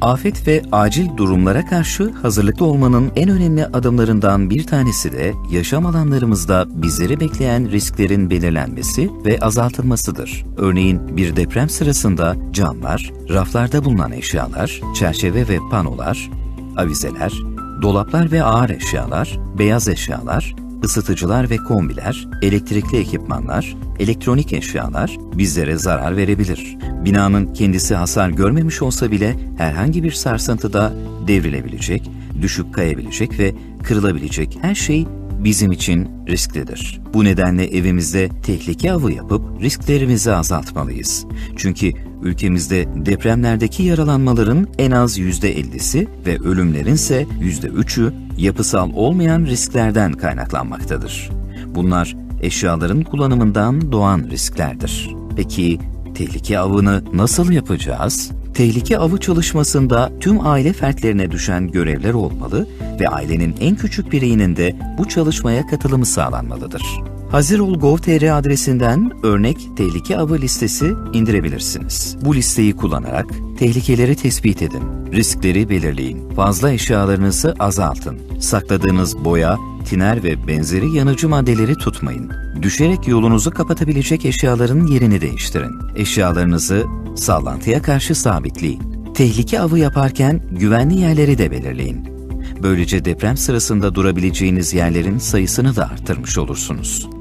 Afet ve acil durumlara karşı hazırlıklı olmanın en önemli adımlarından bir tanesi de yaşam alanlarımızda bizleri bekleyen risklerin belirlenmesi ve azaltılmasıdır. Örneğin bir deprem sırasında camlar, raflarda bulunan eşyalar, çerçeve ve panolar, avizeler, dolaplar ve ağır eşyalar, beyaz eşyalar, ısıtıcılar ve kombiler, elektrikli ekipmanlar, elektronik eşyalar bizlere zarar verebilir. Binanın kendisi hasar görmemiş olsa bile herhangi bir sarsıntıda devrilebilecek, düşüp kayabilecek ve kırılabilecek her şey bizim için risklidir. Bu nedenle evimizde tehlike avı yapıp risklerimizi azaltmalıyız. Çünkü ülkemizde depremlerdeki yaralanmaların en az %50'si ve ölümlerin ise %3'ü yapısal olmayan risklerden kaynaklanmaktadır. Bunlar eşyaların kullanımından doğan risklerdir. Peki tehlike avını nasıl yapacağız? Tehlike avı çalışmasında tüm aile fertlerine düşen görevler olmalı ve ailenin en küçük bireyinin de bu çalışmaya katılımı sağlanmalıdır. Hazirol.gov.tr adresinden örnek tehlike avı listesi indirebilirsiniz. Bu listeyi kullanarak tehlikeleri tespit edin, riskleri belirleyin, fazla eşyalarınızı azaltın, sakladığınız boya, tiner ve benzeri yanıcı maddeleri tutmayın. Düşerek yolunuzu kapatabilecek eşyaların yerini değiştirin. Eşyalarınızı sallantıya karşı sabitleyin. Tehlike avı yaparken güvenli yerleri de belirleyin. Böylece deprem sırasında durabileceğiniz yerlerin sayısını da arttırmış olursunuz.